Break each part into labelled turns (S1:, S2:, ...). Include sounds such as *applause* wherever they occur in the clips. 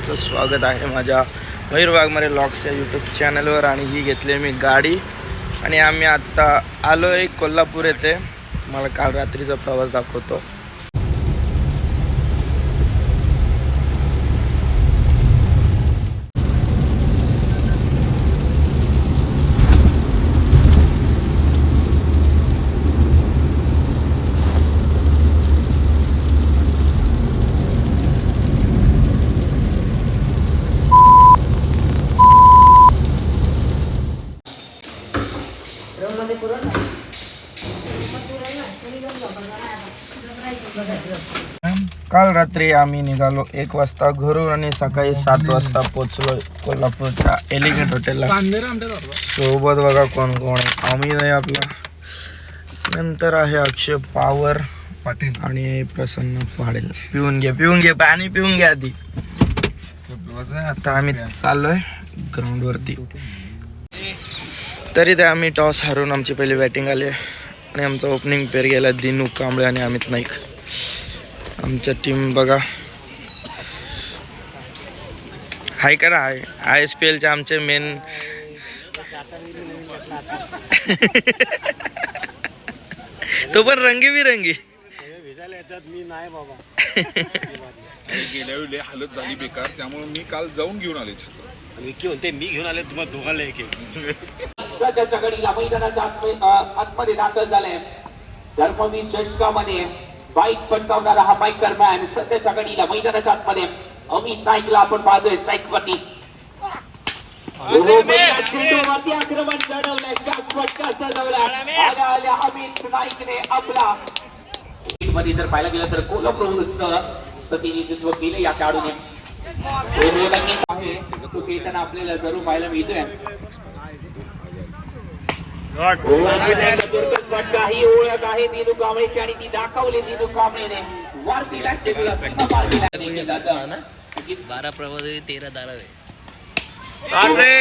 S1: Morning स्वागत आहे माझ्या मयूर लॉक्स या यूट्यूब चॅनलवर आणि ही घेतली मी गाडी. आणि आम्ही आत्ता आलो आहे कोल्हापूर येथे. मला काल रात्रीचा प्रवास दाखवतो काल रात्री आम्ही निघालो. एक वाजता घरून आणि सकाळी सात वाजता पोचलो कोल्हापूरच्या एलिगेट हॉटेलला. सोबत बघा कोण कोण आहे. अमित आहे आपला. नंतर आहे अक्षय पावर
S2: पाटील.
S1: आणि प्रसन्न पाडेल पिऊन घे पिऊन घे पाणी पिऊन घे आधी. आता आम्ही चाललोय ग्राउंड वरती. तरी ते आम्ही टॉस हारून आमची पहिली बॅटिंग आली आणि आमचा ओपनिंग पेर गेला दिनू कांबळे आणि अमित नाईक. आमच्या टीम बघा. हाय करा हाय. आय एस पी एलचे आमचे मेन *laughs* तो पण रंगीबिरंगी. *laughs*
S2: गेल्या वेळी हालत झाली बेकार त्यामुळे मी काल जाऊन घेऊन आले छत्र
S3: विकी म्हणते मी घेऊन आले तुम्हाला दोघांना एक एक
S4: सध्याच्या घडीला मैदानाच्या आतमध्ये दाखल झाले. धर्मवीर चषकामध्ये बाईक पटकावणारा हा बाईकर मॅन सध्याच्या घडीला मैदानाच्या आतमध्ये. अमित नाईकला आपण पाहतोय साईक वरती. आक्रमण चढवलंय. आल्या आल्या अमित नाईकने आपला. मध्ये जर पाहायला गेलं तर कोल्हापूरचं प्रतिनिधित्व केलं या खेळाडूने. तो नक्कीच आहे. तो खेळताना आपल्याला जरूर पाहायला मिळतोय. काही ओळख आहे दिनू कांबळेची आणि ती दाखवली दिनू कांबळेने वारतीला चेंडूला पुन्हा मार दिला देखील जातं.
S5: बारा प्रवासी तेरा दारा आहे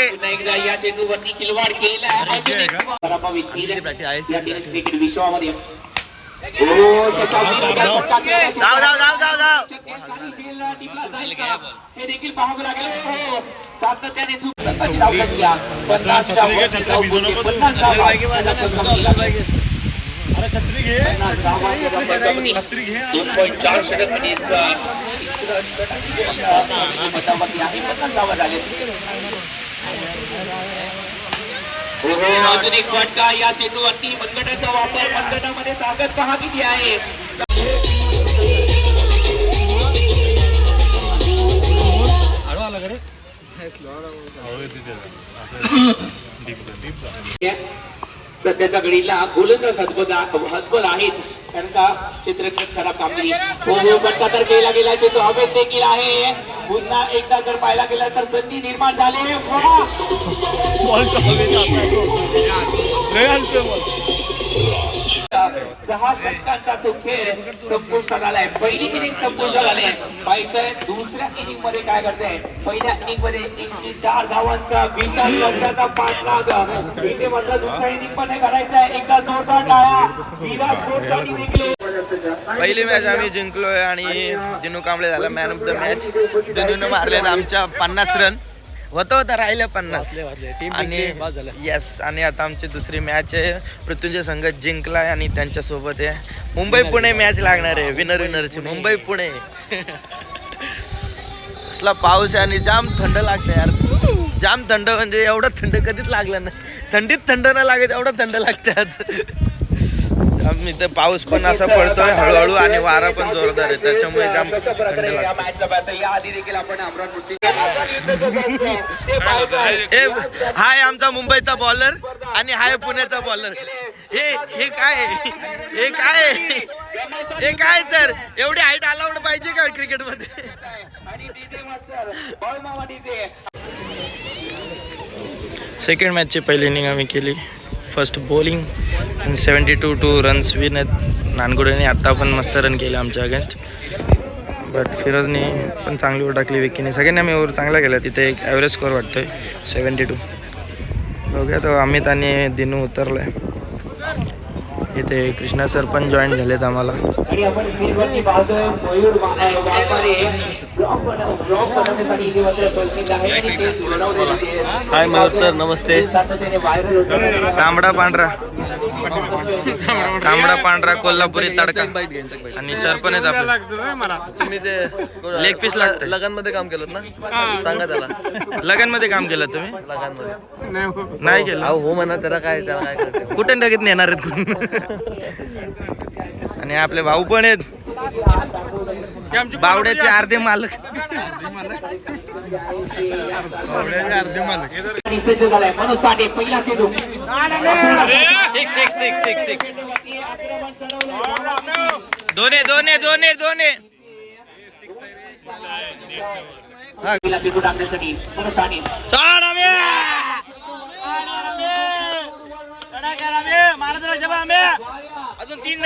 S4: पुन्हा एकदा या चेंडूवरती किलवाड केला अजून एक पराभवीत केलं. या टेनिस क्रिकेट विश्वामध्ये
S5: धाव, धाव, धाव, धाव, धाव.
S4: काही खेळ टीमला जायचा. हे देखील पाहावं लागेल हो, सातत्याने चुकताची धाव लागली आहे. पन्नासच्या वरती धाव पोहोचली. पन्नास धावा. त्याला चुकवली लागली. पन्नास धावांच्या धावांवरती दोन point चार षटकांनी इतका मतावरती आहे. पन्नास धावा झाल्या. हो, हो, अजून एक फटका या चेंडूवरती मनगटाचा वापर मनगटामध्ये ताकद पहा किती आहे. *coughs* *coughs* सध्याच्या घडीला गोलंदाज हतबल आहेत. कारण का क्षेत्ररक्षक खराब कामगिरी. हो हो फटका तर केला गेला तो हवेत देखील आहे. पुन्हा एकदा जर पाहायला गेला तर संधी निर्माण झाली. वा! दहा षटकांचा तो खेळ संपुष्टात आलाय. पहिली इनिंग संपुष्टात आली. पाहिजे दुसऱ्या इनिंगमध्ये काय करते? पहिल्या इनिंगमध्ये एकशे चार धावांचा विकास पाच पाठलाग इथे मात्र दुसऱ्या इनिंगमध्ये करायचा एकदा जोरदार टाळा विराट कोहली देखील
S1: पहिली मॅच आम्ही जिंकलोय आणि दिनू कांबळे झाला मॅन ऑफ द मॅच दिनूनं मारलेत आमच्या पन्नास रन होतं होतं राहिले पन्नास. आणि येस आणि आता आमची दुसरी मॅच आहे. मृत्युंजय संघ जिंकलाय आणि त्यांच्यासोबत आहे. मुंबई पुणे मॅच लागणार आहे. विनर विनरची मुंबई पुणे. कसला पाऊस आहे आणि जाम थंड लागतं यार. जाम थंड म्हणजे एवढं थंड कधीच लागलं नाही. थंडीत थंड नाही लागत एवढं थंड लागतं आज. मी तर पाऊस पण असा पडतोय हळूहळू आणि वारा पण जोरदार आहे. त्याच्यामुळे जाम
S4: या आधी देखील आपण
S1: हे हाय आमचा मुंबईचा बॉलर आणि हाय पुण्याचा बॉलर हे हे काय हे काय हे काय सर एवढी हाईट अलाउड पाहिजे का
S4: क्रिकेटमध्ये?
S1: सेकंड मॅचची पहिली इनिंग आम्ही केली. फर्स्ट बॉलिंग आणि seventy two two runs win आहेत नानगुडेने आत्ता पण मस्त रन केले आमच्या अगेन्स्ट बट फिरोजने पण चांगली ओव्हर टाकली विकीने सगळ्यांनी आम्ही ओव्हर चांगला केला. तिथे एक ॲव्हरेज स्कोअर वाटतो आहे सेवन्टी टू बघूया तो अमित आणि दिनू उतरलाय. इथे कृष्णा सर पण जॉईन झालेत आम्हाला.
S5: हाय मयूर सर नमस्ते.
S1: तांबडा पांढरा. तांबडा पांढरा कोल्हापुरी तडका. आणि सर पण आहेत आपले.
S5: तुम्ही ते
S1: लेग पीस लागतं
S5: लगांमध्ये काम केलं ना? सांगा त्याला.
S1: लगांमध्ये काम केलं तुम्ही?
S5: लगांमध्ये
S1: नाही केलं.
S5: अहो हो म्हणा त्याला काय त्याला काय
S1: कुठे लगेच नेणार आहेत आणि आपले भाऊ पण आहेत. बावड्याचे अर्धे मालक.
S4: आणि सज्ज झालाय
S1: six six six six six दोन्ही दोन्ही दोन्ही दोन्ही.
S4: पहिला चेंडू टाकण्यासाठी मनोज पांडे
S1: अजून तीन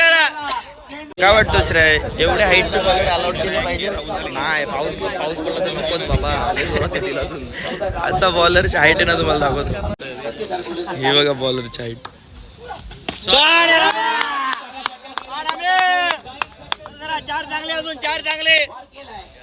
S1: काय वाटतं श्रेय? एवढ्या हाईटचे बॉलर अलाउड केले पाहिजे?
S5: नाही पाऊस पाऊस पडला तर नकोच बाबा. अजून.
S1: असा बॉलरची हाईट आहे ना तुम्हाला दाखवतो. हे बघा बॉलरची हाईट
S4: आरती झाली आहे. आता मात्र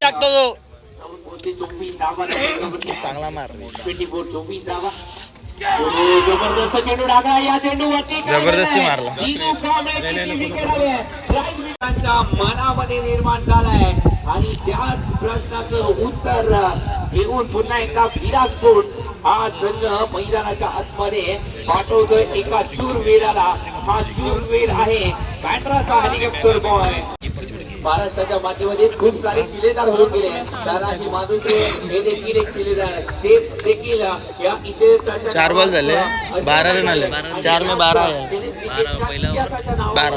S4: टाकतो
S1: तो चांगला मार
S4: जबरदस्त
S1: जबरदस्ती मारला.
S4: मनामध्ये निर्माण झालाय आणि त्याच प्रश्नाचं उत्तर घेऊन पुन्हा एकदा विराटपूर हा संघ मैदानाच्या आतमध्ये पाठवतोय एका दूरवीराला आहे. महाराष्ट्राच्या मातीमध्ये खूप सारे शिलेदार होऊन गेले. तानाजी माधुके हे देखील एक शिलेदार ते देखील या इथे
S1: चार बॉल झाले. बारा रन आले. चार में बारा आहे.
S5: बारा पहिला
S1: बारा.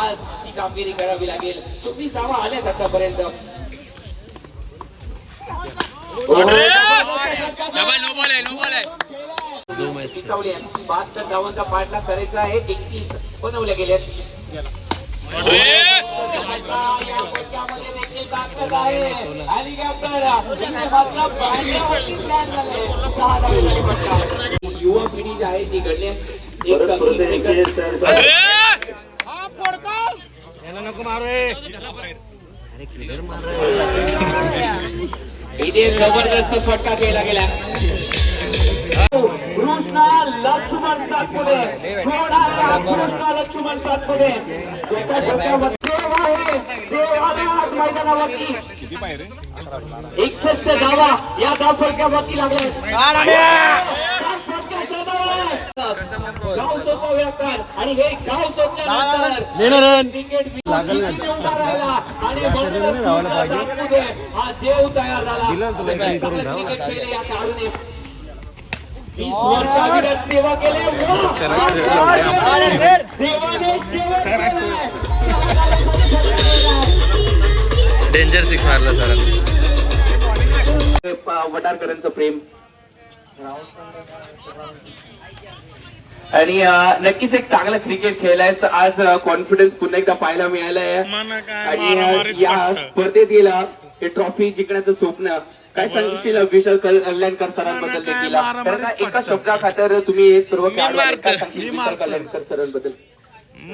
S4: आज ही कामगिरी करावी लागेल. तुम्ही जावा आले आतापर्यंत. आहे. बहात्तर धावांचा पाठलाग करायचा आहे. एकतीस बनवले गेले युवा पिढी जी आहे ती घडली इथे जबरदस्त फटका केला गेला. कृष्णा लक्ष्मण सातपुते थोडा कृष्णा लक्ष्मण मैदानावरती
S2: पायरे
S4: एकसष्ट धावा या धाव फटक्यावरती लागले. गाव सोपवल्यानंतर आणि हे गाव सोपल्यानंतर क्रिकेट आणि हा देव तयार झाला क्रिकेट खेळले या खेळाडूने वीस वर्षाविरत सेवा केलंय.
S1: डेंजर सिक्स मारला सरांनी.
S4: वडारकरांचं प्रेम. आणि नक्कीच एक चांगला क्रिकेट खेळलाय आज कॉन्फिडन्स पुन्हा एकदा पाहायला मिळालंय. आणि या स्पर्धेतील हे ट्रॉफी जिंकण्याचं स्वप्न काय सांगशील विशाल कल्याणकर सरांबद्दल देखील? तर का एका शब्दा खातर तुम्ही हे सर्व काय कल्याणकर सरांबद्दल?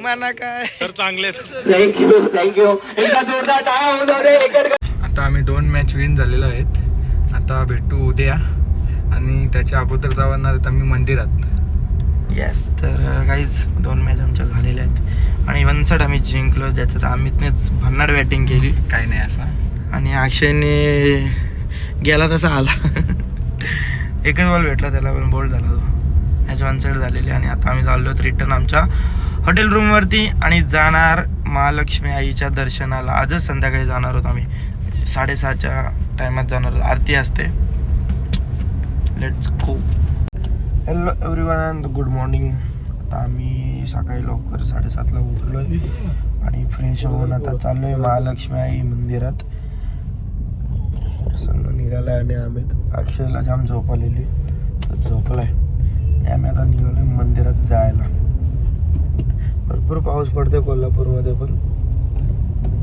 S1: मना काय?
S3: सर चांगले
S4: थँक्यू थँक्यू एकदा जोरदार टाळ्या होऊन जाऊ दे एकच
S6: आता आम्ही दोन मॅच विन झालेलो आहेत. आता भेटू उद्या. आणि त्याच्या अगोदर जाणार आहेत आम्ही मंदिरात.
S1: येस तर काहीच दोन मॅच आमच्या झालेल्या आहेत. आणि वनसाड आम्ही जिंकलो ज्याच्यात अमितनेच भन्नाड बॅटिंग केली.
S6: काय नाही असं.
S1: आणि अक्षयने गेला तसा आला. *laughs* एकच बॉल भेटला त्याला पण बोल्ड झाला तो. मॅच वन साईड झालेली आणि आता आम्ही चाललो रिटर्न आमच्या हॉटेल रूमवरती आणि जाणार महालक्ष्मी आईच्या दर्शनाला. आजच संध्याकाळी जाणार आहोत आम्ही. साडेसहाच्या टायमात जाणार होतो आरती असते. Let's go hello everyone good morning आता आम्ही सकाळी लवकर साडेसातला उठलो आहे आणि फ्रेश होऊन आता चाललो आहे महालक्ष्मी आई मंदिरात. प्रसन्न निघालाय आणि आम्ही अक्षयला जाम झोप आलेली तर झोपलाय. आणि आम्ही आता निघालोय मंदिरात जायला. भरपूर पाऊस पडतोय कोल्हापूरमध्ये पण.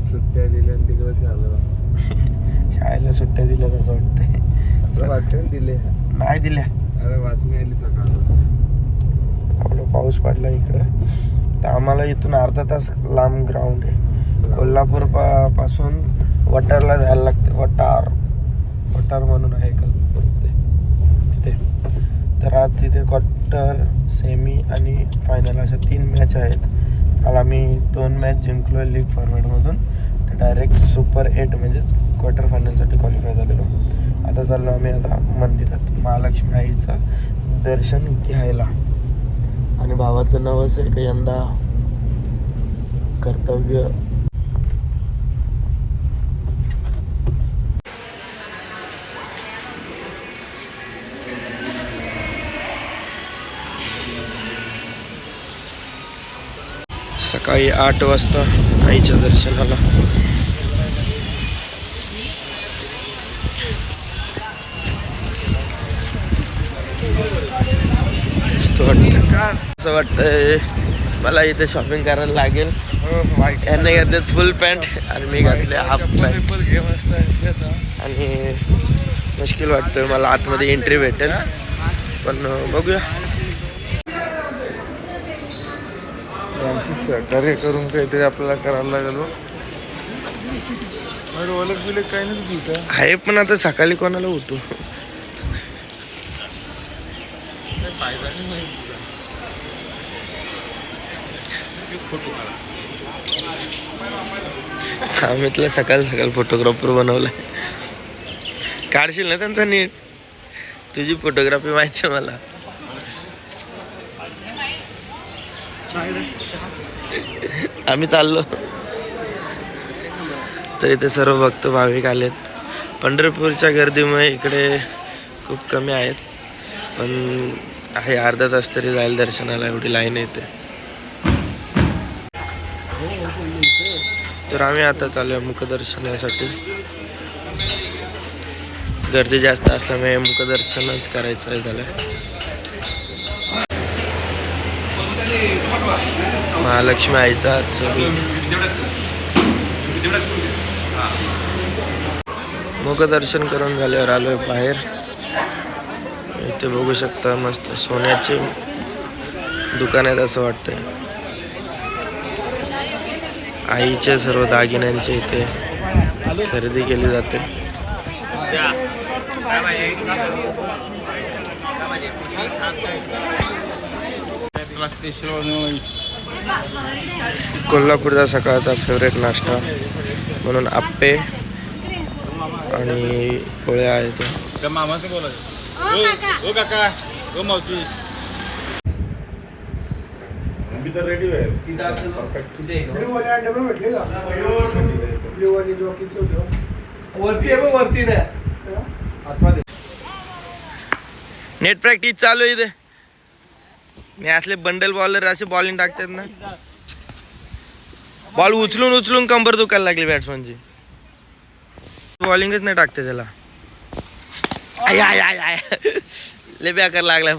S6: सुट्ट्या दिल्या आणि तिकडे शाळेला. *laughs*
S1: शाळेला सुट्ट्या दिल्या असं वाटतंय.
S6: असं वाटतं दिले
S1: नाही दिल्या.
S6: अरे बातमी आली सकाळ
S1: आपलं पाऊस पडला इकडं. तर आम्हाला इथून अर्धा तास लांब ग्राउंड आहे. कोल्हापूर पा पासून वटारला जायला लागते. वटार. वटार म्हणून आहे कोल्हापूरमध्ये तिथे. तर आज तिथे क्वार्टर सेमी आणि फायनल अशा तीन मॅच आहेत. काल आम्ही दोन मॅच जिंकलो लीग फॉर्मॅटमधून तर डायरेक्ट सुपर एट म्हणजेच क्वार्टर फायनलसाठी क्वालिफाय झालेलो. आता चाललो आम्ही आता मंदिरात महालक्ष्मी आईचं दर्शन घ्यायला. आणि भावाचं नवस आहे का यंदा कर्तव्य सकाळी आठ वाजता आईच्या दर्शनाला. वाटतं असं वाटतंय मला इथे शॉपिंग करायला लागेल. यांनी घातले फुल पॅन्ट आणि मी घातले हाफ पॅन्ट आणि मुश्किल वाटतंय मला आतमध्ये एंट्री भेटेल. पण बघूया.
S6: सहकार्य करून काहीतरी आपल्याला करायला लागलो. ओळख बिलक काही नाही तुझं
S1: आहे पण आता सकाळी कोणाला उठू? आम्हीतला सकाळ सकाळ फोटोग्राफर बनवलाय. काढशील ना त्यांचा नीट? तुझी फोटोग्राफी माहिती आहे मला. आम्ही चाललो. तर इथे सर्व भक्त भाविक आलेत. पंढरपूरच्या गर्दीमुळे इकडे खूप कमी आहेत. पण आहे अर्धा तास तरी जाईल दर्शनाला एवढी लाईन येते तर आम्ही आता चालूया मुखदर्शनासाठी. गर्दी जास्त असल्यामुळे मुखदर्शनच करायचं आहे झालं महालक्ष्मी आईचा आजचं मुखदर्शन करून झाल्यावर आलोय बाहेर. इथे बघू शकता मस्त सोन्याचे दुकान आहेत असं वाटतंय. आईचे सर्व दागिन्यांचे इथे खरेदी केली जाते. कोल्हापूरचा सकाळचा फेवरेट नाश्ता म्हणून आप्पे आणि पोळ्या आहेत.
S2: त्या मामाचं बोलायचं हो काका. हो मावशी. तर रेडी आहे.
S1: नेट प्रॅक्टिस चालू आहे इथे. मी असले बंडल बॉलर असे बॉलिंग टाकतात ना. बॉल उचलून उचलून कंबर दुखायला लागली बॅट्समनची बॉलिंगच नाही टाकते त्याला. आय आय आय आय. लय बेकार लागला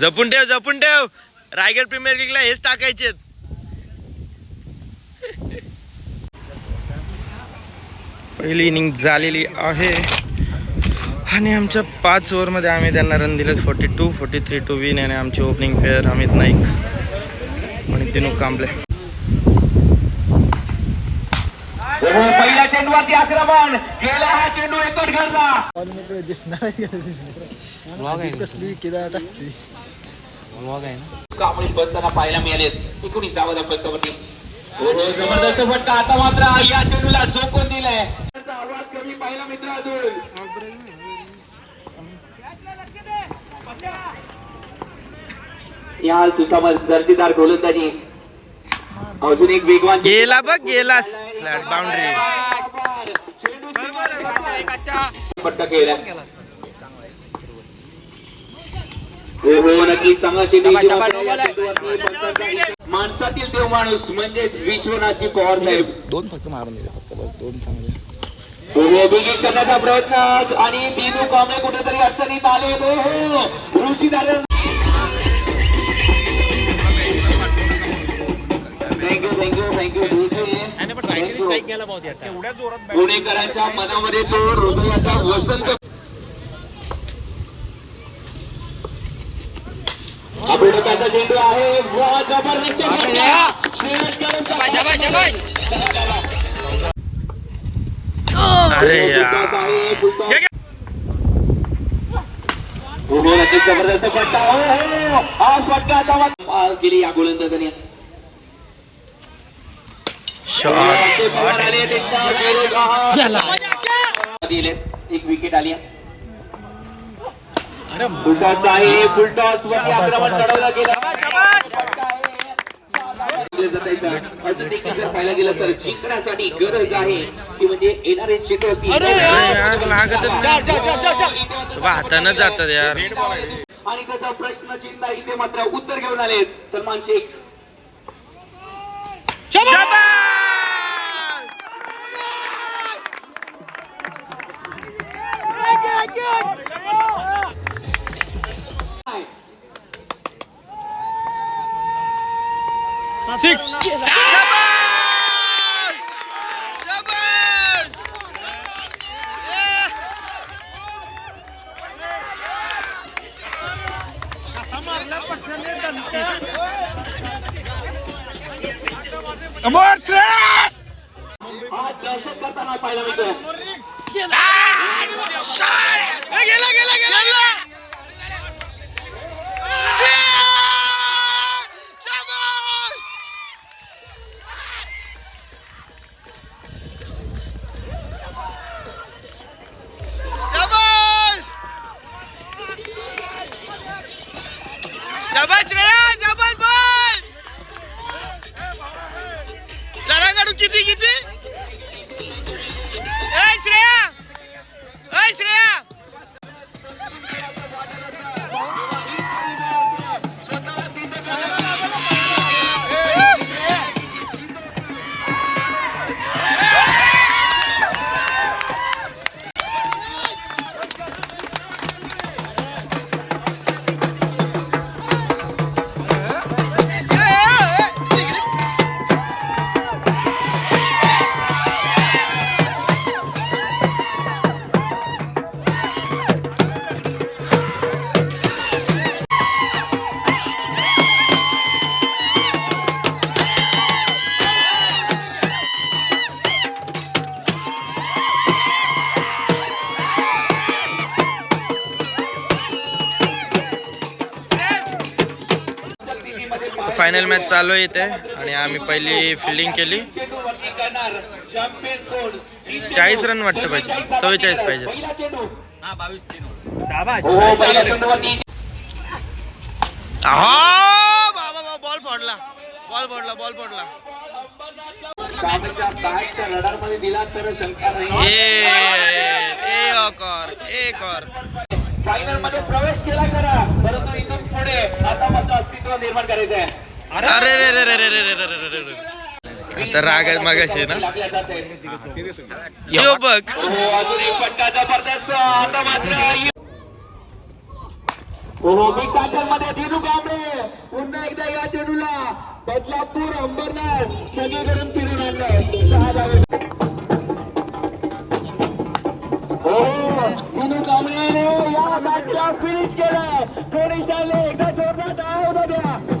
S1: जपून ठेव जपून ठेव. रायगड प्रीमियर लीगला हेच टाकायचे पहिली इनिंग झालेली आहे. आणि आमच्या पाच ओव्हरमध्ये आम्ही त्यांना रन दिले forty two forty three two win आणि आमचे ओपनिंग प्लेअर अमित नाईक. आणि दिनू कांबळे.
S4: पहिल्या चेंडूवरती आक्रमण. गेला हा चेंडू एकट घरला. कांबळे बसताना पाहायला मिळालेत. एकोणीस धावा फलकावरती हो हो जबरदस्त फटका आता मात्र या चेंडूला झोकून दिलाय. आवाज कमी पाहिला मित्र अजून या तुझा दर्जेदार गोलंदाजी अजून एक वेगवान
S1: गेला बघ गेला. फ्लॅट बाउंड्री
S4: पट्टा केला. हो हो चांगला माणसातील देव माणूस म्हणजेच विश्वनाथजी पवार साहेब.
S5: दोन फक्त मारून दिले फक्त बस दोन चांगले.
S4: हो करण्याचा प्रयत्न आणि कांबळे कुठेतरी अडचणीत आले. हो यज्ञाला पावते आता एवढ्या जोरात पुणेकरांच्या मनामध्ये तो हृदयाचा वसंत जबरदस्त
S1: अरे
S4: फटका हो हो. हा फटका आता पार केली या गोलंदाजाने. दिले एक विकेट आली फुलटॉस आहे फुलटॉस वरती आक्रमण चढवलं गेलं आहे. पाहायला गेलं तर जिंकण्यासाठी गरज आहे ती म्हणजे येणारे चेंडूवरती
S1: हातानं जातात यार
S4: आणि त्याचा प्रश्न चिन्ह इथे मात्र उत्तर घेऊन आले सलमान शेख Six. Yeah. शाबास रे शाबास
S1: बोल! चला काढू किती किती? फायनल मॅच चालू आहे इथे. आणि आम्ही पहिली फिल्डिंग केली. चाळीस रन वाटत पाहिजे. चव्वेचाळीस पाहिजे.
S4: बॉल हो, हो,
S1: फोडला. बॉल फोडला बॉल
S4: फोडला. फायनलमध्ये प्रवेश केला करा परंतु इथून पुढे आता मात्र अस्तित्व निर्माण करायचं आहे
S1: अरे रे रे रे रे रे रे रे रे रे रे आता राग आहे मगाशी ना? यो बघ.
S4: अजून एक फटका जबरदस्त आता मात्र मी काटलमध्ये दिनू कांबळे पुन्हा एकदा या चेंडूला बदलापूर अंबरनाथ सगळीकडून फिरून आणलं. सहा धावे. दिनू कांबळेने या फिनिश केलं. थोडी चालले एकदा जोरदार टाळ्या होता द्या.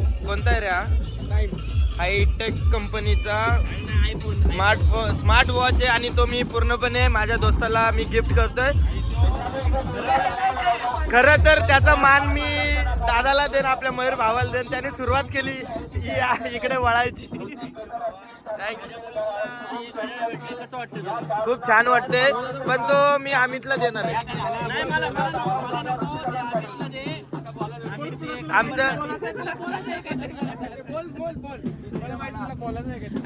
S1: कोणता आहे रे हा? हायटेक कंपनीचा स्मार्ट स्मार्ट वॉच आहे आणि तो मी पूर्णपणे माझ्या दोस्ताला मी गिफ्ट करतोय. खरं तर त्याचा मान मी दादाला देन आपल्या मयूर भावाला देन त्याने सुरुवात केली इकडे वळायची. खूप छान वाटते पण तो मी अमितला देणार आहे. आमचं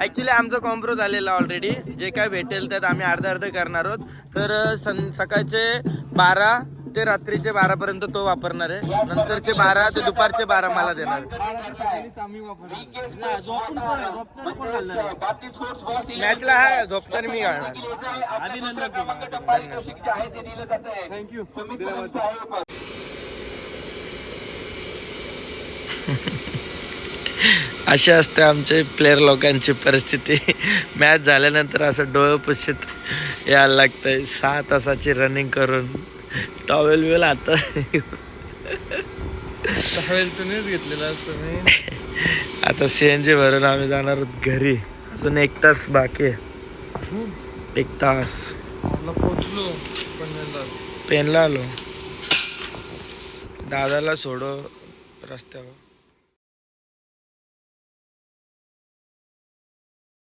S1: ऍक्च्युली आमचं कॉम्प्रो झालेलं ऑलरेडी जे काय भेटेल त्यात आम्ही अर्ध अर्ध करणार आहोत. तर सं सकाळचे बारा ते रात्रीचे बारा पर्यंत तो वापरणार आहे. नंतरचे बारा ते दुपारचे बारा मला देणार मॅचला हा झोपताना मी घालणार. *laughs* अशी असते आमचे प्लेअर लोकांची परिस्थिती. मॅच झाल्यानंतर असं डोळं पुशीत यायला लागतंय. सहा तासाची रनिंग करून. टॉवेल वेल आता
S6: तुम्हीच घेतलेला असतो मी.
S1: आता सी एन जी भरून आम्ही जाणार आहोत घरी. अजून एक तास बाकी आहे. एक तास.
S6: पोचलो
S1: पेनला आलो. दादाला सोडो रस्त्यावर.